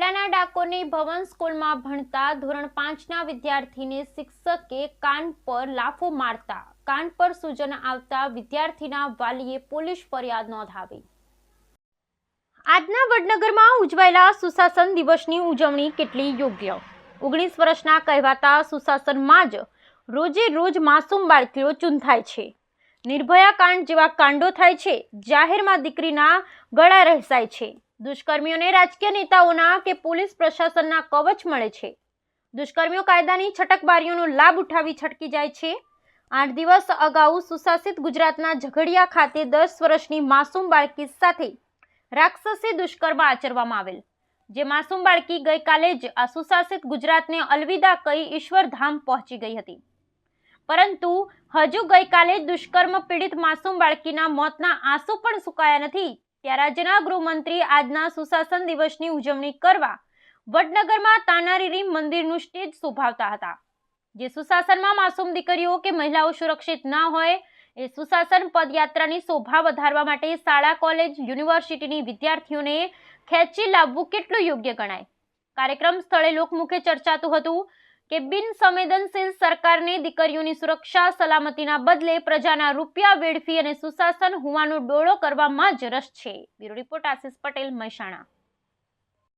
ભવન સ્કૂલમાં ભણતા ધોરણ પાંચના વિદ્યાર્થીને શિક્ષકે કાન પર લાફો મારતા, કાન પર સૂચન આવતા વિદ્યાર્થીના વાલીએ પોલીસ ફરિયાદ નોંધાવી. આજના વડનગરમાં ઉજવાયેલા સુશાસન દિવસની ઉજવણી કેટલી યોગ્ય? ઓગણીસ વર્ષના કહેવાતા સુશાસનમાં જ રોજે રોજ માસૂમ બાળકીઓ ચૂંથાય છે. નિર્ભયા કાંડ જેવા કાંડો થાય છે. જાહેરમાં દીકરીના ગળા રહેસાય છે. દુષ્કર્મીઓને રાજકીય નેતાઓના કે પોલીસ પ્રશાસનના કવચ મળે છે. દુષ્કર્મીઓ કાયદાની છટકબારીઓનો લાભ ઉઠાવી છટકી જાય છે. આઠ દિવસ અગાઉ સુશાસિત ગુજરાતના ઝઘડિયા ખાતે દસ વર્ષની માસૂમ બાળકી સાથે રાક્ષસી દુષ્કર્મ આચરવામાં આવેલ. જે માસૂમ બાળકી ગઈકાલે જ આ સુશાસિત ગુજરાતને અલવિદા કહી ઈશ્વરધામ પહોંચી ગઈ હતી. પરંતુ હજુ ગઈકાલે દુષ્કર્મ પીડિત માસૂમ બાળકીના મોતના આંસુ પણ સુકાયા નથી. ત્યાં રાજ્યના ગૃહમંત્રી આજના સુશાસન દિવસની ઉજવણી કરવા વડનગરમાં તાનારીરી મંદિરનું સ્ટેજ શોભાવતા હતા. જે સુશાસનમાં માસૂમ દીકરીઓ કે મહિલાઓ સુરક્ષિત ના હોય એ સુશાસન પદયાત્રાની શોભા વધારવા માટે શાળા, કોલેજ, યુનિવર્સિટીની વિદ્યાર્થીઓને ખેંચી લાવવું કેટલું યોગ્ય ગણાય? કાર્યક્રમ સ્થળે લોકમુખે ચર્ચાતું હતું. કે બિન સંવેદનશીલ સરકારને દીકરીઓની સુરક્ષા સલામતીના બદલે પ્રજાના રૂપિયા વેડફી અને સુશાસન હોવાનો ડોળો કરવામાં જ રસ છે. Bureau report Ashish Patel Mehsana.